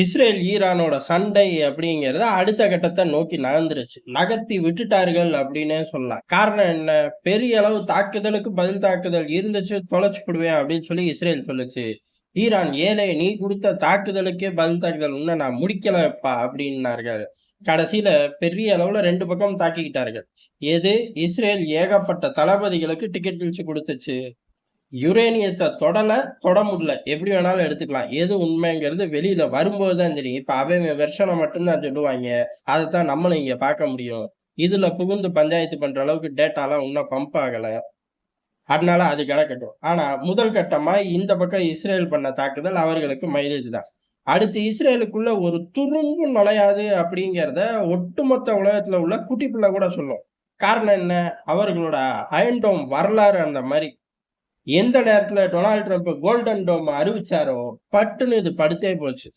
Israel ஈரானோட சண்டை அப்படிங்கிறது அடுத்த கட்டத்தை நோக்கி நகர்ந்துருச்சு. நகர்த்தி விட்டுட்டார்கள் அப்படின்னே சொல்லலாம். காரணம் என்ன? பெரிய அளவு தாக்குதலுக்கு பதில் தாக்குதல் இருந்துச்சு தொலைச்சு விடுவேன் அப்படின்னு சொல்லி இஸ்ரேல் சொல்லுச்சு. ஈரான் ஏழை நீ கொடுத்த தாக்குதலுக்கே பதில் தாக்குதல் இன்னும் நான் முடிக்கலப்பா அப்படின்னார்கள். கடைசியில பெரிய அளவுல ரெண்டு பக்கம் தாக்கிக்கிட்டார்கள். எது? இஸ்ரேல் ஏகப்பட்ட தளபதிகளுக்கு டிக்கெட் கிழிச்சு கொடுத்துச்சு. யுரேனியத்தை தொடல தொட முடியல. எப்படி வேணாலும் எடுத்துக்கலாம். எது உண்மைங்கிறது வெளியில வரும்போது தான் தெரியும். இப்ப அவங்க வெர்ஷனை மட்டும்தான் சொல்லுவாங்க. அதைத்தான் நம்மளும் இங்க பார்க்க முடியும். இதுல புகுந்து பஞ்சாயத்து பண்ற அளவுக்கு டேட்டாலாம் இன்னும் பம்ப் ஆகல. அதனால அது கிடக்கட்டும். ஆனா முதல் கட்டமா இந்த பக்கம் இஸ்ரேல் பண்ண தாக்குதல் அவர்களுக்கு மைலேஜ் தான். அடுத்து இஸ்ரேலுக்குள்ள ஒரு துரும்பு நுழையாது அப்படிங்கிறத ஒட்டுமொத்த உலகத்துல உள்ள குட்டி பிள்ளை கூட சொல்லும். காரணம் என்ன? அவர்களோட அயன்டோம் வரலாறு அந்த மாதிரி எந்த நேரத்துல டொனால்ட் ட்ரம்ப் கோல்டன் டோம் அறிவிச்சாரோ பட்டுன்னு இது படுத்தே போச்சு.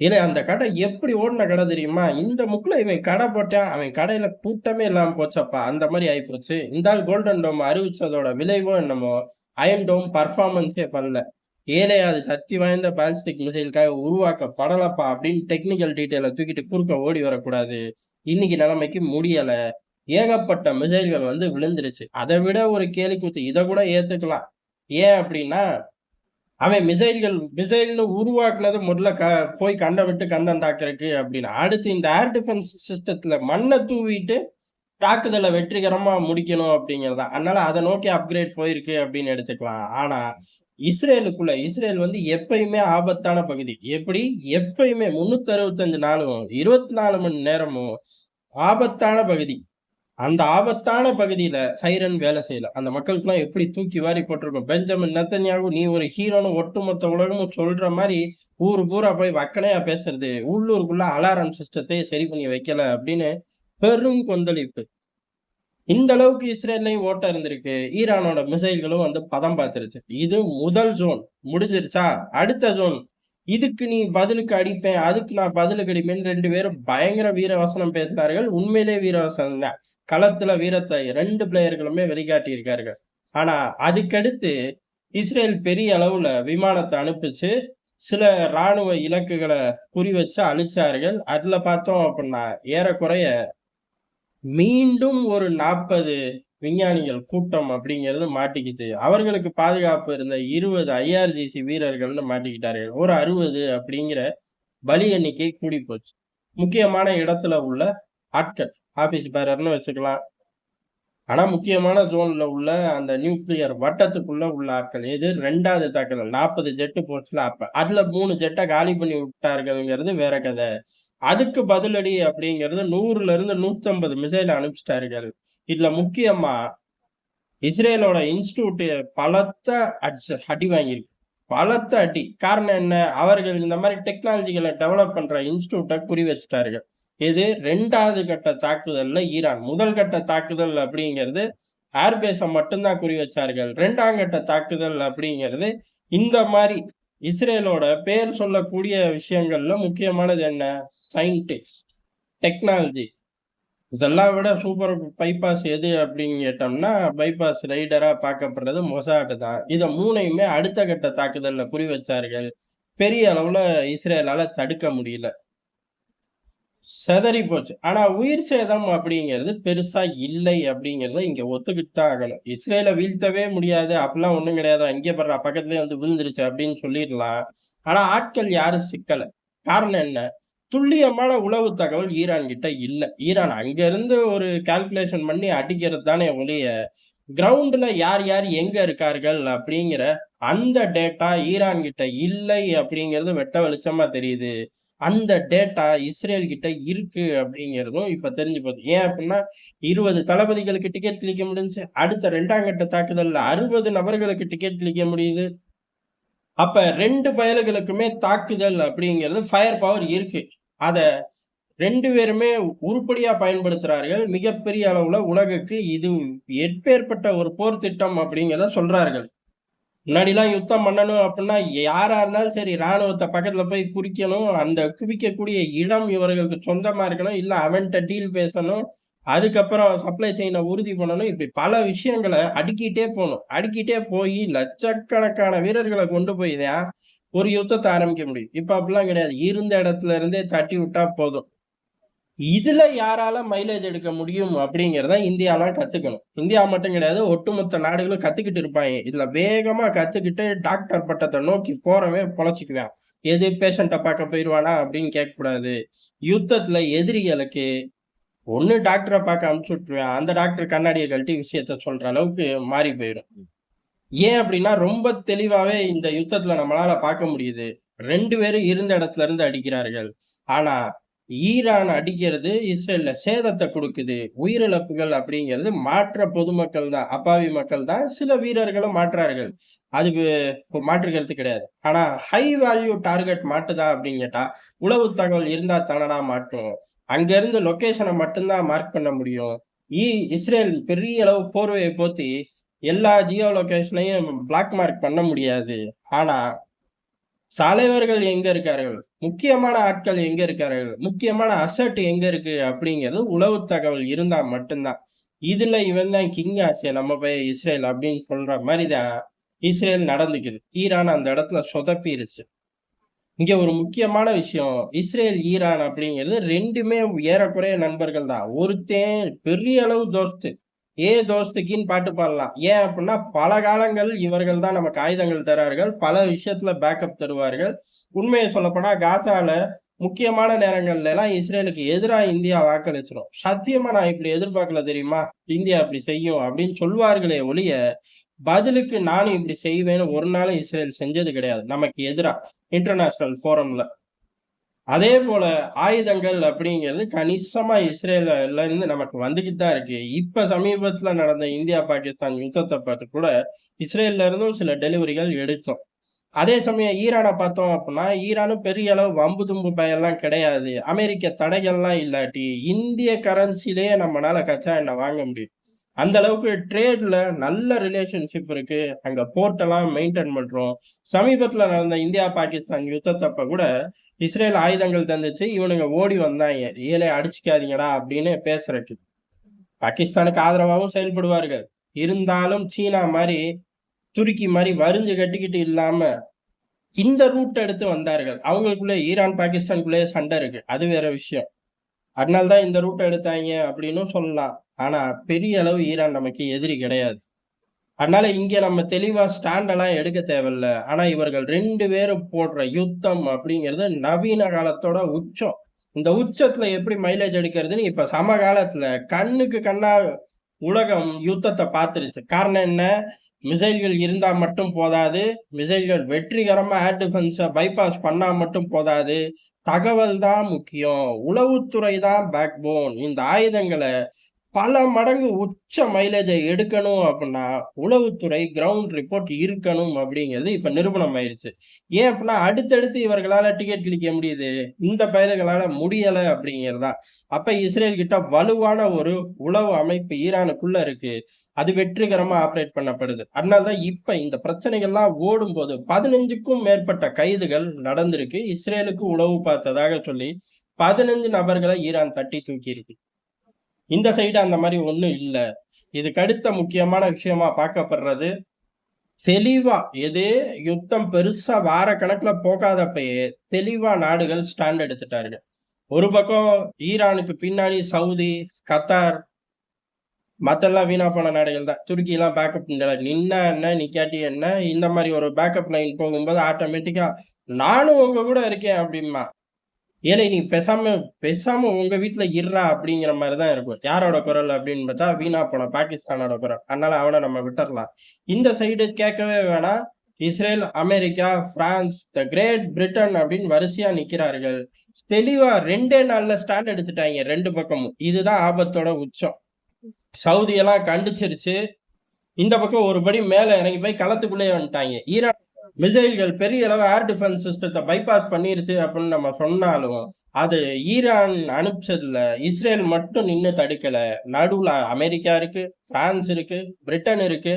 இல்லை அந்த கடை எப்படி ஓடின கடை தெரியுமா? இந்த முக்கில் இவன் கடை போட்டான் அவன் கடையில கூட்டமே இல்லாமல் போச்சப்பா. அந்த மாதிரி ஆயிப்போச்சு. இந்த ஆள் கோல்டன் டோம் அறிவிச்சதோட விளைவோ என்னமோ அயன் டோம் பர்ஃபார்மன்ஸே பண்ணல. ஏழை அது சக்தி வாய்ந்த பாலிஸ்டிக் மிசைலுக்காக உருவாக்கப்படலப்பா அப்படின்னு டெக்னிக்கல் டீட்டெயிலை தூக்கிட்டு குறுக்க ஓடி வரக்கூடாது. இன்னைக்கு நிலைமைக்கு முடியலை. ஏகப்பட்ட மிசைல்கள் வந்து விழுந்துருச்சு. அதை விட ஒரு கேலி குத்து இதை கூட ஏத்துக்கலாம். ஏன் அப்படின்னா அவன் மிசைல்கள் மிசைல்னு உருவாக்குனது முதல்ல க போய் கண்டை விட்டு கந்தம் தாக்குறதுக்கு அப்படின்னு. அடுத்து இந்த ஏர் டிஃபென்ஸ் சிஸ்டத்துல மண்ணை தூவிட்டு தாக்குதலை வெற்றிகரமா முடிக்கணும் அப்படிங்கிறதா. அதனால அதை நோக்கி அப்கிரேட் போயிருக்கு அப்படின்னு எடுத்துக்கலாம். ஆனா இஸ்ரேலுக்குள்ள இஸ்ரேல் வந்து எப்பயுமே ஆபத்தான பகுதி. எப்படி? எப்பயுமே முன்னூத்தி அறுபத்தஞ்சு நாளும் இருபத்தி நாலு மணி நேரமும் ஆபத்தான பகுதி. அந்த ஆபத்தான பகுதியில சைரன் வேலை செய்யல. அந்த மக்களுக்குலாம் எப்படி தூக்கி வாரி போட்டிருக்கோம்? பெஞ்சமின் நத்தன்யாகு நீ ஒரு ஹீரோன்னு ஒட்டுமொத்த உலகமும் சொல்ற மாதிரி ஊரு பூரா போய் வக்கனையா பேசுறது. உள்ளூருக்குள்ள அலாரம் சிஸ்டத்தை சரி பண்ணி வைக்கல அப்படின்னு பெரும் கொந்தளிப்பு. இந்த அளவுக்கு இஸ்ரேல்லையும் ஓட்டம் இருந்திருக்கு. ஈரானோட மிசைல்களும் வந்து பதம் பார்த்துருச்சு. இது முதல் ஜோன் முடிஞ்சிருச்சா? அடுத்த ஜோன் இதுக்கு நீ பதிலுக்கு அடிப்பேன் அதுக்கு நான் பதிலுக்கு அடிப்பேன் ரெண்டு பேரும் பயங்கர வீரவசனம் பேசினார்கள் உண்மையிலே வீரவசனம் தான் களத்துல வீரத்தை ரெண்டு பிளேயர்களுமே வெளிக்காட்டியிருக்கார்கள் ஆனா அதுக்கடுத்து இஸ்ரேல் பெரிய அளவுல விமானத்தை அனுப்பிச்சு சில ராணுவ இலக்குகளை குறி வச்சு அழிச்சார்கள். அதுல பார்த்தோம் அப்படின்னா ஏறக்குறைய மீண்டும் ஒரு நாற்பது விஞ்ஞானிகள் கூட்டம் அப்படிங்கிறது மாட்டிக்கிட்டு அவர்களுக்கு பாதுகாப்பு இருந்த இருபது ஐஆர்ஜிசி வீரர்கள்னு மாட்டிக்கிட்டார்கள். ஒரு அறுபது அப்படிங்கிற பலி எண்ணிக்கை கூடி போச்சு முக்கியமான இடத்துல உள்ள ஆட்கள் ஆபீஸ் பேரர்னு வச்சுக்கலாம். ஆனா முக்கியமான ஜோன்ல உள்ள அந்த நியூக்ளியர் வட்டத்துக்குள்ள உள்ள ஆட்கள் எது? ரெண்டாவது தாக்குதல் நாற்பது ஜெட்டு போச்சுல அப்போ அதுல மூணு ஜெட்டை காலி பண்ணி விட்டார்கள்ங்கிறது வேற கதை. அதுக்கு பதிலடி அப்படிங்கிறது நூறுல இருந்து நூத்தி ஐம்பது மிசைல் அனுப்பிச்சிட்டார்கள். இதுல முக்கியமா இஸ்ரேலோட இன்ஸ்டியூட் பலத்த அடி அடி வாங்கியிருக்கு. பலத்த அடி. காரணம் என்ன? அவர்கள் இந்த மாதிரி டெக்னாலஜிகளை டெவலப் பண்ற இன்ஸ்டியூட்டை குறி வச்சுட்டார்கள். இது ரெண்டாவது கட்ட தாக்குதல்ல ஈரான். முதல் கட்ட தாக்குதல் அப்படிங்கிறது ஏர்பேஸை மட்டும்தான் குறி வச்சார்கள். ரெண்டாம் கட்ட தாக்குதல் அப்படிங்கிறது இந்த மாதிரி இஸ்ரேலோட பேர் சொல்லக்கூடிய விஷயங்கள்ல முக்கியமானது என்ன? சயின்டிஸ்ட் டெக்னாலஜி இதெல்லாம் விட சூப்பர் பைபாஸ் எது அப்படின்னு கேட்டோம்னா பைபாஸ் ரைடரா பார்க்கப்படுறது மொசாட்டு தான். இதை மூணையுமே அடுத்த கட்ட தாக்குதல்ல குறி வச்சார்கள். பெரிய அளவுல இஸ்ரேலால தடுக்க முடியல. செதறி போச்சு. ஆனா உயிர் சேதம் அப்படிங்கிறது பெருசா இல்லை அப்படிங்கிறத இங்க ஒத்துக்கிட்டு ஆகணும். இஸ்ரேல வீழ்த்தவே முடியாது. அப்படிலாம் ஒண்ணும் கிடையாது. அங்கே படுற பக்கத்துலயே வந்து விழுந்துருச்சு அப்படின்னு சொல்லிடலாம். ஆனா ஆட்கள் யாரும் சிக்கல. காரணம் என்ன? துல்லியமான உளவு தகவல் ஈரான் கிட்ட இல்லை. ஈரான் அங்கேருந்து ஒரு கால்குலேஷன் பண்ணி அடிக்கிறது தானே ஒழிய கிரவுண்டில் யார் யார் எங்கே இருக்கார்கள் அப்படிங்கிற அந்த டேட்டா ஈரான் கிட்ட இல்லை அப்படிங்கிறது வெட்ட வெளிச்சமாக தெரியுது. அந்த டேட்டா இஸ்ரேல் கிட்ட இருக்கு அப்படிங்கிறதும் இப்போ தெரிஞ்சு போகுது. ஏன் அப்படின்னா இருபது தளபதிகளுக்கு டிக்கெட் கிளிக்க முடிஞ்சு அடுத்த ரெண்டாம் கட்ட தாக்குதலில் அறுபது நபர்களுக்கு டிக்கெட் கிளிக்க முடியுது. அப்போ ரெண்டு பயல்களுக்குமே தாக்குதல் அப்படிங்கிறது ஃபயர் பவர் இருக்குது அதை ரெண்டு பேருமே உருப்படியாக பயன்படுத்துகிறார்கள் மிகப்பெரிய அளவில் உலகுக்கு இது எப்பேற்பட்ட ஒரு போர் திட்டம் அப்படிங்கிறத சொல்றார்கள். முன்னாடிலாம் யுத்தம் பண்ணணும் அப்படின்னா யாராக இருந்தாலும் சரி ராணுவத்தை பக்கத்தில் போய் குறிக்கணும். அந்த குவிக்கக்கூடிய இடம் இவர்களுக்கு சொந்தமா இருக்கணும். இல்லை அவன்கிட்ட டீல் பேசணும். அதுக்கப்புறம் சப்ளை செயினை உறுதி பண்ணணும். இப்படி பல விஷயங்களை அடுக்கிட்டே போகணும். அடுக்கிட்டே போய் லட்சக்கணக்கான வீரர்களை கொண்டு போய் தான் ஒரு யுத்தத்தை ஆரம்பிக்க முடியும். இப்ப அப்படிலாம் கிடையாது. இருந்த இடத்துல இருந்தே தட்டி விட்டா போதும். இதுல யாரால மைலேஜ் எடுக்க முடியும் அப்படிங்கிறத இந்தியாலாம் கத்துக்கணும். இந்தியா மட்டும் கிடையாது. ஒட்டுமொத்த நாடுகளும் கத்துக்கிட்டு இருப்பாங்க இதுல வேகமா கத்துக்கிட்டு டாக்டர் பட்டத்தை நோக்கி போறவே பொழைச்சிக்குவேன் எது பேஷண்ட்ட பார்க்க போயிருவானா அப்படின்னு கேட்கக்கூடாது. யுத்தத்துல எதிரிகளுக்கு ஒண்ணு டாக்டரை பார்க்க அனுப்பிச்சு விட்டுருவேன். அந்த டாக்டர் கண்ணாடியை கழட்டி விஷயத்த சொல்ற அளவுக்கு மாறி போயிடும் ஏன் அப்படின்னா, ரொம்ப தெளிவாகவே இந்த யுத்தத்துல நம்மளால பார்க்க முடியுது. ரெண்டு பேரும் இருந்த இடத்துல இருந்து அடிக்கிறார்கள். ஆனா, ஈரான் அடிக்கிறது இஸ்ரேல்ல சேதத்தை கொடுக்குது உயிரிழப்புகள் அப்படிங்கிறது மாற்ற பொதுமக்கள் தான். அப்பாவி மக்கள் தான். சில வீரர்களும் மாற்றார்கள் அதுக்கு மாற்றுகிறது கிடையாது. ஆனா, ஹை வேல்யூ டார்கெட் மாட்டுதா அப்படின்னு கேட்டா, உளவு தகவல் இருந்தா தானடா மாட்டும். அங்க இருந்து மட்டும்தான் மார்க் பண்ண முடியும். இஸ்ரேல் பெரிய அளவு போர்வையை போத்தி எல்லா ஜியோ லொகேஷனையும் பிளாக் மார்க் பண்ண முடியாது. ஆனா, தலைவர்கள் எங்க இருக்கார்கள்? முக்கியமான ஆட்கள் எங்க இருக்கார்கள்? முக்கியமான அசட் எங்க இருக்கு? அப்படிங்கிறது உளவு தகவல் இருந்தா மட்டும்தான் இதுல இவன் தான் கிங் ஆசியா நம்ம போய் இஸ்ரேல் அப்படின்னு சொல்ற மாதிரிதான் தான் இஸ்ரேல் நடந்துக்குது. ஈரான் அந்த இடத்துல சொதப்பிருச்சு. இங்க ஒரு முக்கியமான விஷயம். இஸ்ரேல், ஈரான் அப்படிங்கிறது ரெண்டுமே ஏறக்குறைய நண்பர்கள் தான். ஒருத்தன் பெரிய அளவு தோஸ்து. ஏ தோஸ்துக்கின்னு பாட்டு பாடலாம். ஏன் அப்படின்னா, பல காலங்கள் இவர்கள் தான் நமக்கு ஆயுதங்கள் தரார்கள். பல விஷயத்துல பேக்கப் தருவார்கள். உண்மையை சொல்லப்போனா காசால முக்கியமான நேரங்கள்ல எல்லாம் இஸ்ரேலுக்கு எதிராக இந்தியா வாக்களிச்சிடும் சத்தியமா நான் இப்படி எதிர்பார்க்கல தெரியுமா? இந்தியா இப்படி செய்யும் அப்படின்னு சொல்வார்களே ஒழிய, பதிலுக்கு நானும் இப்படி செய்வேன்னு ஒரு நாளும் இஸ்ரேல் செஞ்சது கிடையாது. நமக்கு எதிராக இன்டர்நேஷனல் ஃபோரம்ல. அதே போல ஆயுதங்கள் அப்படிங்கிறது கணிசமா இஸ்ரேல இருந்து நமக்கு வந்துகிட்டு தான் இருக்கு. இப்ப சமீபத்துல நடந்த இந்தியா, பாகிஸ்தான் யுத்தத்தை பார்த்து கூட இஸ்ரேல்ல இருந்தும் சில டெலிவரிகள் எடுத்தோம். அதே சமயம் ஈரானை பார்த்தோம் அப்படின்னா, ஈரானும் பெரிய அளவு வம்பு தும்பு பயெல்லாம் கிடையாது. அமெரிக்க தடைகள்லாம் இல்லாட்டி, இந்திய கரன்சிலேயே நம்மளால கச்சா எண்ணெய் வாங்க முடியும். அந்த அளவுக்கு ட்ரேட்ல நல்ல ரிலேஷன்ஷிப் இருக்கு. அங்க போர்ட்டெல்லாம் மெயின்டைன் மெயின்டெயின் பண்றோம். சமீபத்துல நடந்த இந்தியா, பாகிஸ்தான் யுத்தத்தப்ப கூட இஸ்ரேல் ஆயுதங்கள் தந்துச்சு. இவனுங்க ஓடி வந்தாங்க ஏழை அடிச்சுக்காதீங்கடா" அப்படின்னு பேசுறதுக்கு. பாகிஸ்தானுக்கு ஆதரவாகவும் செயல்படுவார்கள். இருந்தாலும் சீனா மாதிரி துருக்கி மாதிரி வரிஞ்சு கட்டிக்கிட்டு இல்லாம, இந்த ரூட் எடுத்து வந்தார்கள். அவங்களுக்குள்ளே ஈரான், பாகிஸ்தானுக்குள்ளேயே சண்டை இருக்கு. அது வேற விஷயம். அதனால தான் இந்த ரூட்டை எடுத்தாங்க அப்படின்னும் சொல்லலாம். ஆனா, பெரிய அளவு ஈரான் நமக்கு எதிரி கிடையாது. அதனால இங்க நம்ம தெளிவா ஸ்டாண்ட் எல்லாம் எடுக்க தேவையில்ல. ஆனா, இவர்கள் ரெண்டு பேரும் போடுற யுத்தம் அப்படிங்கிறது நவீன காலத்தோட உச்சம். இந்த உச்சத்துல எப்படி மைலேஜ் எடுக்கிறதுன்னு இப்ப சமகாலத்துல கண்ணுக்கு கண்ணா உலகம் யுத்தத்தை பார்த்துருச்சு. காரணம் என்ன? மிசைல்கள் இருந்தால் மட்டும் போதாது. மிசைல்கள் வெற்றிகரமாக ஏர் டிஃபென்ஸை பைபாஸ் பண்ணால் மட்டும் போதாது. தகவல் தான் முக்கியம். உளவுத்துறை தான் பேக்போன். இந்த ஆயுதங்களை பல மடங்கு உச்ச மைலேஜை எடுக்கணும் அப்படின்னா, உளவுத்துறை கிரவுண்ட் ரிப்போர்ட் இருக்கணும் அப்படிங்கிறது இப்ப நிரூபணம் ஆயிருச்சு. ஏன் அப்படின்னா, அடுத்தடுத்து இவர்களால டிக்கெட் கிழிக்க முடியுது. இந்த பயலுகளால முடியலை அப்படிங்கிறதா அப்போ அப்ப இஸ்ரேல் கிட்ட வலுவான ஒரு உளவு அமைப்பு ஈரானுக்குள்ள இருக்கு. அது வெற்றிகரமா ஆப்ரேட் பண்ணப்படுது. அதனால தான் இப்ப இந்த பிரச்சனைகள்லாம் ஓடும்போது 15க்கும் மேற்பட்ட கைதுகள் நடந்திருக்கு. இஸ்ரேலுக்கு உளவு பார்த்ததாக சொல்லி பதினஞ்சு நபர்களை ஈரான் தட்டி தூக்கியிருக்கு. இந்த சைடு அந்த மாதிரி ஒன்றும் இல்லை இதுக்கு அடுத்த முக்கியமான விஷயமா பார்க்கப்படுறது, தெளிவா எது யுத்தம் பெருசா வாரக்கணக்குல போகாதப்பயே தெளிவா நாடுகள் ஸ்டாண்ட் எடுத்துட்டாரு ஒரு பக்கம் ஈரானுக்கு பின்னாடி சவுதி, கத்தார் மற்றெல்லாம் வீணா போன நாடுகள் தான். துருக்கிலாம் பேக்கப் நின்னா என்ன? நிக்காட்டி என்ன? இந்த மாதிரி ஒரு பேக்கப் லைன் போகும்போது ஆட்டோமேட்டிக்காக நானும் உங்க கூட இருக்கேன் அப்படிம்பான். ஏழை நீ பேசாம பேசாம உங்க வீட்டுல இருறா அப்படிங்கிற மாதிரிதான் தான் இருக்கும். யாரோட குரல் அப்படின்னு பார்த்தா, வீணா போன பாகிஸ்தானோட குரல். அதனால அவனை நம்ம விட்டுறலாம் இந்த சைடு கேட்கவே வேணாம். Israel, America, France, the great Britain அப்படின்னு வரிசையா நிக்கிறார்கள். தெளிவா ரெண்டே நாள்ல ஸ்டாண்ட் எடுத்துட்டாங்க ரெண்டு பக்கமும். இதுதான் ஆபத்தோட உச்சம். சவுதி எல்லாம் கண்டிச்சிருச்சு. இந்த பக்கம் ஒரு படி மேல இறங்கி போய் களத்துக்குள்ளேயே வந்துட்டாங்க ஈரான் மிசைல்கள் பெரிய அளவு ஏர் டிஃபென்ஸ் சிஸ்டத்தை பைபாஸ் பண்ணிருச்சு அப்படின்னு நம்ம சொன்னாலும், அது ஈரான் அனுப்பிச்சதுல இஸ்ரேல் மட்டும் நின்று தடுக்கல. நடுவுல அமெரிக்கா இருக்கு, பிரான்ஸ் இருக்கு, பிரிட்டன் இருக்கு.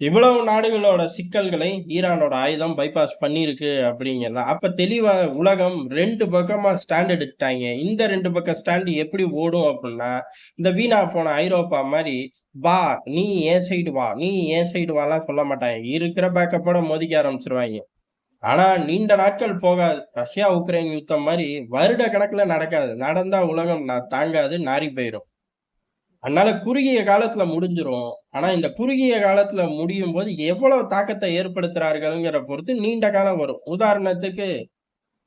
இவ்வளவு நாடுகளோட சிக்கல்களை ஈரானோட ஆயுதம் பைபாஸ் பண்ணியிருக்கு அப்படிங்கிறதா? அப்ப தெளிவா உலகம் ரெண்டு பக்கமா ஸ்டாண்ட் எடுத்துட்டாங்க. இந்த ரெண்டு பக்கம் ஸ்டாண்ட் எப்படி ஓடும் அப்படின்னா, இந்த வீணா போன ஐரோப்பா மாதிரி "வா, நீ ஏன் சைடு வா, நீ ஏன் சைடு வாலாம்" சொல்ல மாட்டாங்க. இருக்கிற பேக்கப்போட மோதிக்க ஆரம்பிச்சிருவாங்க. ஆனா நீண்ட நாட்கள் போகாது. ரஷ்யா, உக்ரைன் யுத்தம் மாதிரி வருட கணக்குல நடக்காது. நடந்தா உலகம் தாங்காது, நாரி போயிடும் அதனால குறுகிய காலத்துல முடிஞ்சிரும். ஆனா இந்த குறுகிய காலத்துல முடியும் போது எவ்வளவு தாக்கத்தை ஏற்படுத்துறார்கள்ங்கிற பொறுத்து நீண்ட காலம் வரும். உதாரணத்துக்கு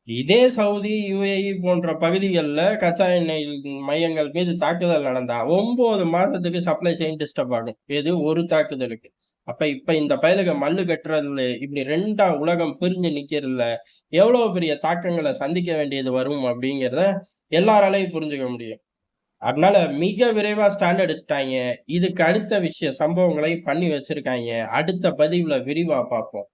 இதே சவுதி, யுஏஇ போன்ற பகுதிகள்ல கச்சா எண்ணெய் மையங்கள் மீது தாக்குதல் நடந்தா ஒன்பது மாதத்துக்கு சப்ளை செயின் டிஸ்டர்ப் ஆகும். இது ஒரு தாக்குதலுக்கு. அப்ப இப்ப இந்த பயலுக மல்லு கட்டுறதுல இப்படி ரெண்டா உலகம் பிரிஞ்சு நிக்கிறதுல எவ்வளவு பெரிய தாக்கங்களை சந்திக்க வேண்டியது வரும் அப்படிங்கிறத எல்லாராலையும் புரிஞ்சுக்க முடியும். அதனால மிக விரைவா ஸ்டாண்ட் எடுத்துட்டாங்க இதுக்கு அடுத்த விஷய சம்பவங்களையும் பண்ணி வச்சிருக்காங்க அடுத்த பதிவுல விரிவா பார்ப்போம்.